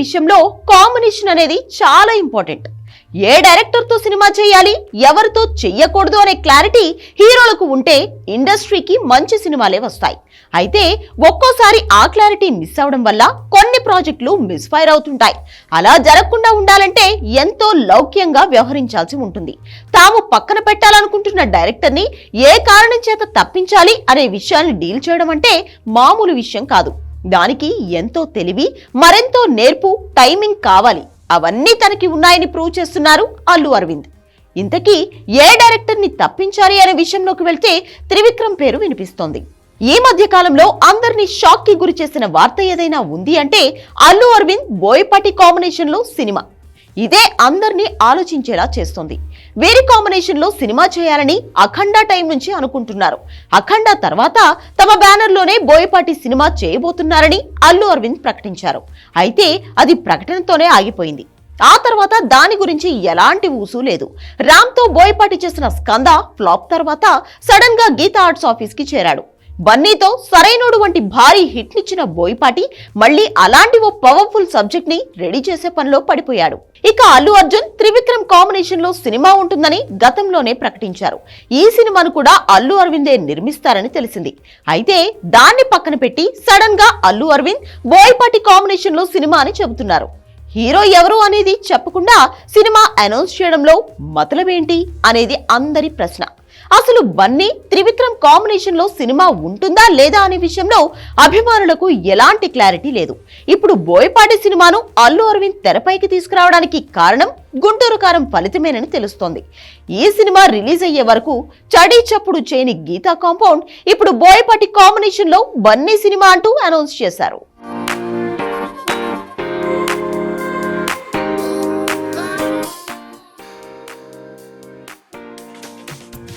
విషయంలో కాంబినేషన్ అనేది చాలా ఇంపార్టెంట్. ఏ డైరెక్టర్తో సినిమా చేయాలి ఎవరితో చెయ్యకూడదు అనే క్లారిటీ హీరోలకు ఉంటే ఇండస్ట్రీకి మంచి సినిమాలే వస్తాయి. అయితే ఒక్కోసారి ఆ క్లారిటీ మిస్ అవడం వల్ల కొన్ని ప్రాజెక్టులు మిస్ఫైర్ అవుతుంటాయి. అలా జరగకుండా ఉండాలంటే ఎంతో లౌక్యంగా వ్యవహరించాల్సి ఉంటుంది. తాము పక్కన పెట్టాలనుకుంటున్న డైరెక్టర్ని ఏ కారణం చేత తప్పించాలి అనే విషయాన్ని డీల్ చేయడం అంటే మామూలు విషయం కాదు. దానికి ఎంతో తెలివి మరెంతో నేర్పు టైమింగ్ కావాలి. అవన్నీ తనకి ఉన్నాయని ప్రూవ్ చేస్తున్నారు అల్లు అరవింద్. ఇంతకీ ఏ డైరెక్టర్ని తప్పించాలి అనే విషయంలోకి వెళ్తే త్రివిక్రమ్ పేరు వినిపిస్తోంది. ఈ మధ్య కాలంలో అందరినీ షాక్కి గురి చేసిన వార్త ఏదైనా ఉంది అంటే అల్లు అరవింద్ బోయపాటి కాంబినేషన్లో సినిమా. ఇదే అందరినీ ఆలోచించేలా చేస్తోంది. వేరే కాంబినేషన్లో సినిమా చేయాలని అఖండ టైం నుంచి అనుకుంటున్నారు. అఖండ తర్వాత తమ బ్యానర్లోనే బోయపాటి సినిమా చేయబోతున్నారని అల్లు అరవింద్ ప్రకటించారు. అయితే అది ప్రకటనతోనే ఆగిపోయింది. ఆ తర్వాత దాని గురించి ఎలాంటి ఊసు లేదు. రామ్తో బోయపాటి చేసిన స్కంద ఫ్లాప్ తర్వాత సడన్గా గీతా ఆర్ట్స్ ఆఫీస్కి చేరాడు. బన్నీతో సరైనోడు వంటి భారీ హిట్ బోయిపాటి బోయపాటి మళ్ళీ అలాంటి ఓ పవర్ఫుల్ సబ్జెక్ట్ని రెడీ చేసే పనిలో పడిపోయాడు. ఇక అల్లు అర్జున్ త్రివిక్రమ్ కాంబినేషన్లో సినిమా ఉంటుందని గతంలోనే ప్రకటించారు. ఈ సినిమాను కూడా అల్లు అరవిందే నిర్మిస్తారని తెలిసింది. అయితే దాన్ని పక్కన పెట్టి సడన్గా అల్లు అరవింద్ బోయపాటి కాంబినేషన్లో సినిమా అని చెబుతున్నారు. హీరో ఎవరు అనేది చెప్పకుండా సినిమా అనౌన్స్ చేయడంలో మతలమేంటి అనేది అందరి ప్రశ్న. అసలు బన్నీ త్రివిక్రమ్ కాంబినేషన్లో సినిమా ఉంటుందా లేదా అనే విషయంలో అభిమానులకు ఎలాంటి క్లారిటీ లేదు. ఇప్పుడు బోయపాటి సినిమాను అల్లు అరవింద్ తెరపైకి తీసుకురావడానికి కారణం గుంటూరు కారం ఫలితమేనని తెలుస్తోంది. ఈ సినిమా రిలీజ్ అయ్యే వరకు చడీ చప్పుడు చేయని గీతా కాంపౌండ్ ఇప్పుడు బోయపాటి కాంబినేషన్లో బన్నీ సినిమా అంటూ అనౌన్స్ చేశారు.